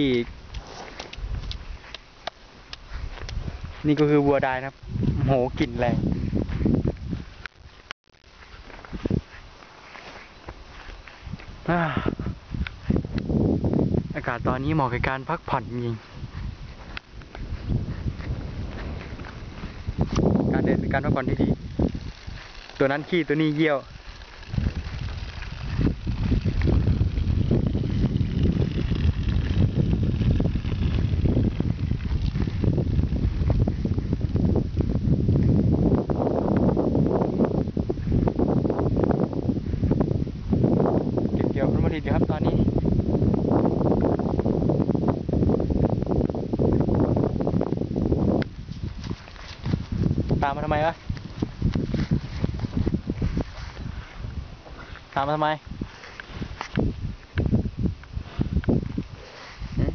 ขี้อีกนี่ก็คือวัวได้นะครับ โหกลิ่นแรงอากาศตอนนี้เหมาะกับการพักผ่อนจริง การเดินเป็นการพักผ่อนที่ดี ตัวนั้นขี้ตัวนี้เยี่ยว เก็บเกี่ยวผ ลผลิตอยู่ครับตอนนี้ตามมาทำไมวะตามมาทำไมหืม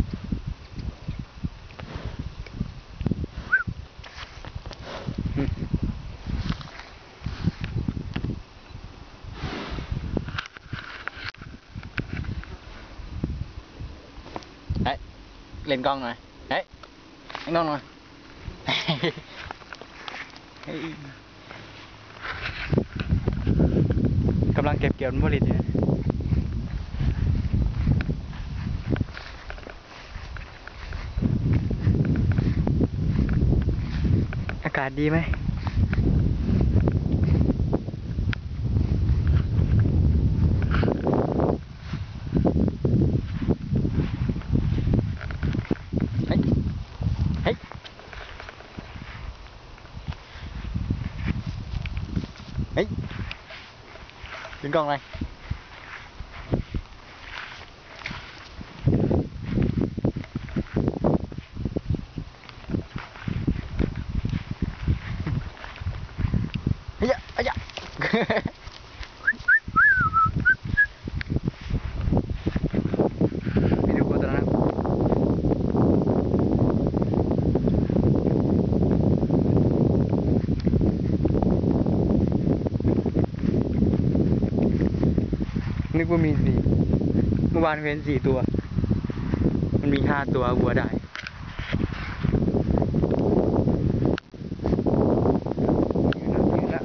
หืมเฮ้ย เล่นกล้องหน่อยเฮ้ยเล่นกล้องหน่อยกำลังเก็บเกี่ยวผลผลิตอยู่อากาศดีไหม เฮ้ย เฮ้ย เฮ้ยดึงกล้องเลยเฮ้ยอะเฮ้ยอะไปดูคนตัวนั้นนะครับนึ กว่ามีสี่เมื่อวานเห็นสี่ตัว มันมีห้าตัววัวได้ ยืนละยืนละ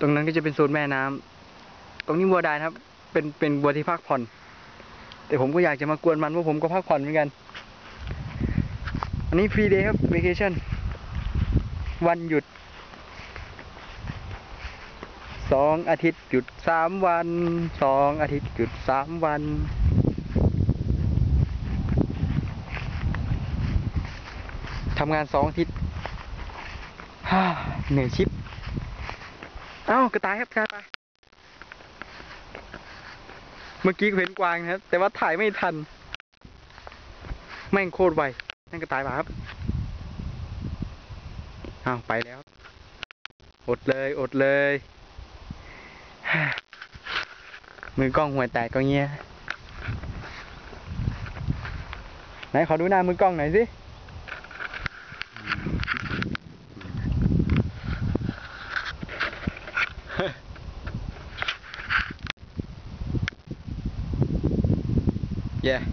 ต รงนั้นก็จะเป็นโซนแม่น้ำตรงนี้วัวได้นะครับ เป็นเป็นวัวที่พักผ่อน แต่ผมก็อยากจะมากวนมันเพราะผมก็พักผ่อนเหมือนกัน อันนี้ฟรีเดย์ครับ v เ c ชั่นวันหยุดสองอาทิตย์หยุดสามวันสองอาทิตย์หยุดสามวันทำงานสองอาทิตย์เหนื่อยชิบ เอ้ากระต่ายครับกระต่ายเมื่อกี้เห็นกวางครับ แต่ว่าถ่ายไม่ทัน แม่งโคตรไวนั่นกระต่ายมาครับอ้าวไปแล้ว อดเลย อดเลยมือกล้องหัวยแตกก็เงี้ยไหนขอดูหน้ามือกล้องหน่อยสิ Yeah.